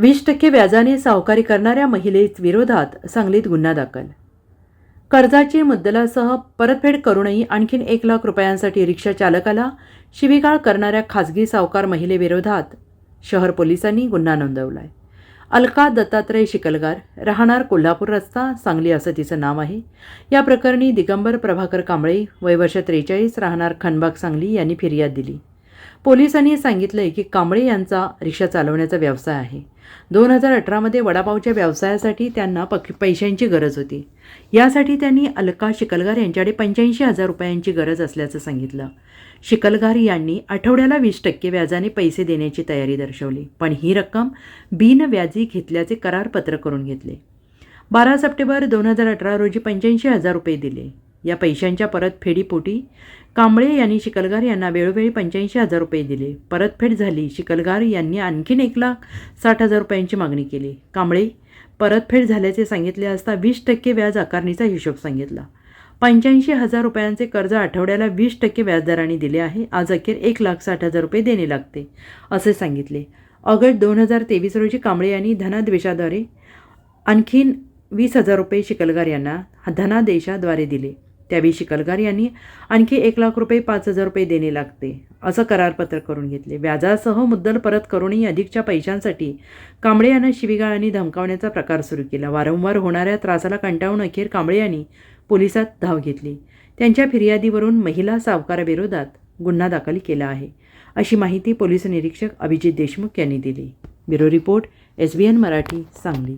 वीस टक्के व्याजाने सावकारी करणाऱ्या महिलेत विरोधात सांगलीत गुन्हा दाखल. कर्जाची मुद्दलासह परतफेड करूनही आणखीन एक लाख रुपयांसाठी रिक्षा चालकाला शिवीगाळ करणाऱ्या खासगी सावकार महिलेविरोधात शहर पोलिसांनी गुन्हा नोंदवला आहे अलका दत्तात्रय शिकलगार राहणार कोल्हापूर रस्ता सांगली असं तिचं नाव आहे. या प्रकरणी दिगंबर प्रभाकर कांबळे वय वर्ष त्रेचाळीस राहणार खनबाग सांगली यांनी फिर्याद दिली. पोलिसांनी सांगितलं की कांबळे यांचा रिक्षा चालवण्याचा व्यवसाय आहे. दोन हजार अठरामध्ये वडापावच्या व्यवसायासाठी त्यांना पक पैशांची गरज होती. यासाठी त्यांनी अलका शिकलगार यांच्याकडे पंच्याऐंशी हजार रुपयांची गरज असल्याचं सांगितलं. शिकलगार यांनी आठवड्याला वीस टक्के व्याजाने पैसे देण्याची तयारी दर्शवली पण ही रक्कम बिनव्याजी घेतल्याचे करारपत्र करून घेतले. बारा सप्टेंबर दोन हजार अठरा रोजी पंच्याऐंशी हजार रुपये दिले. या पैशांच्या परतफेडीपोटी कांबळे यांनी शिकलगार यांना वेळोवेळी पंच्याऐंशी हजार रुपये दिले. परतफेड झाली. शिकलगार यांनी आणखीन एक लाख साठ हजार रुपयांची मागणी केली. कांबळे परतफेड झाल्याचे सांगितले असता वीस टक्के व्याज आकारणीचा हिशोब सांगितला. पंच्याऐंशी हजार रुपयांचे कर्ज आठवड्याला वीस टक्के व्याजदराने दिले आहे. आज अखेर एक लाख साठ हजार रुपये देणे लागते असे सांगितले. ऑगस्ट दोन हजार तेवीस रोजी कांबळे यांनी धनाद्वेषाद्वारे आणखीन वीस हजार रुपये शिकलगार यांना धनादेशाद्वारे दिले. त्यावेळी शिकलगार यांनी आणखी एक लाख रुपये पाच हजार रुपये देणे लागते असं करारपत्र करून घेतले. व्याजासह मुद्दल परत करूनही अधिकच्या पैशांसाठी कांबळे यांना शिवीगाळ आणि धमकावण्याचा प्रकार सुरू केला. वारंवार होणाऱ्या त्रासाला कंटाळून अखेर कांबळे यांनी पोलिसात धाव घेतली. त्यांच्या फिर्यादीवरून महिला सावकाराविरोधात गुन्हा दाखल केला आहे अशी माहिती पोलीस निरीक्षक अभिजित देशमुख यांनी दिली. Bureau report S B N Marathi Sangli.